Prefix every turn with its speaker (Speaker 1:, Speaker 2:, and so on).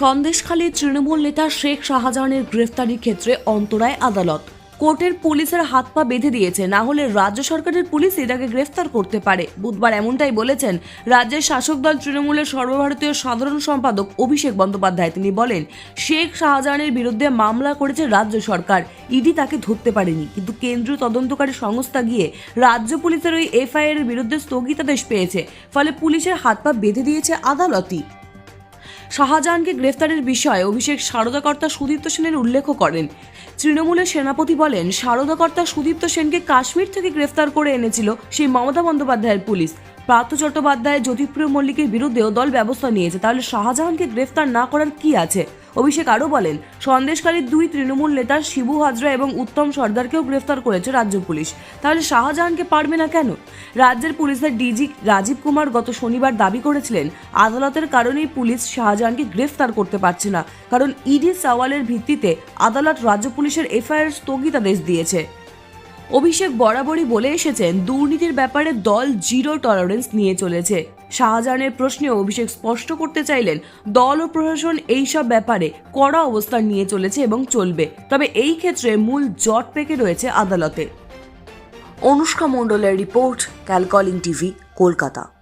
Speaker 1: সন্দেশখালী তৃণমূল নেতা শেখ শাহজাহানের গ্রেফতারির ক্ষেত্রে অন্তরায় আদালত। কোর্টের পুলিশের হাত পা বেঁধে দিয়েছে, না হলে রাজ্য সরকারের পুলিশই তাকে গ্রেফতার করতে পারে। বুধবার এমনটাই বলেছেন রাজ্যের শাসক দল তৃণমূলের সর্বভারতীয় সাধারণ সম্পাদক অভিষেক বন্দ্যোপাধ্যায়। তিনি বলেন, শেখ শাহজাহানের বিরুদ্ধে মামলা করেছে রাজ্য সরকার, ইডি তাকে ধরতে পারেনি। কিন্তু কেন্দ্রীয় তদন্তকারী সংস্থা গিয়ে রাজ্য পুলিশের ওই এফআইআর এর বিরুদ্ধে স্থগিতাদেশ পেয়েছে, ফলে পুলিশের হাত পা বেঁধে দিয়েছে আদালতই। শাহজাহানকে গ্রেফতারের বিষয়ে অভিষেক সারদাকর্তা সুদীপ্ত সেনের উল্লেখ করেন। তৃণমূলের সেনাপতি বলেন, সারদাকর্তা সুদীপ্ত সেনকে কাশ্মীর থেকে গ্রেফতার করে এনেছিল সেই মমতা বন্দ্যোপাধ্যায়ের পুলিশ। পার্থ চট্টোপাধ্যায়, জ্যোতিপ্রিয় মল্লিকের বিরুদ্ধেও দল ব্যবস্থা নিয়েছে, তাহলে শাহজাহানকে গ্রেফতার না করার কি আছে? অভিষেক আরও বলেন সন্দেশকারীর দুই তৃণমূল নেতা শিবু হাজরা এবং উত্তম সর্দারকেও গ্রেফতার করেছে রাজ্য পুলিশ। তাহলে শাহজাহানকে পারবে না কেন? রাজ্যের পুলিশের ডিজি রাজীব কুমার গত শনিবার দাবি করেছিলেন, আদালতের কারণেই পুলিশ শাহজাহানকে গ্রেফতার করতে পারছে না, কারণ ইডি সওয়ালের ভিত্তিতে আদালত রাজ্য পুলিশের এফআইআর স্থগিতাদেশ দিয়েছে। অভিষেক বরাবরই বলে এসেছেন, দুর্নীতির ব্যাপারে দল জিরো টলারেন্স নিয়ে চলেছে। শাহজাহানের প্রশ্নে অভিষেক স্পষ্ট করতে চাইলেন, দল ও প্রশাসন এইসব ব্যাপারে কড়া অবস্থান নিয়ে চলেছে এবং চলবে। তবে এই ক্ষেত্রে মূল জট পেকে রয়েছে আদালতে। অনুষ্কা মণ্ডলের রিপোর্ট, ক্যালকলিং টিভি, কলকাতা।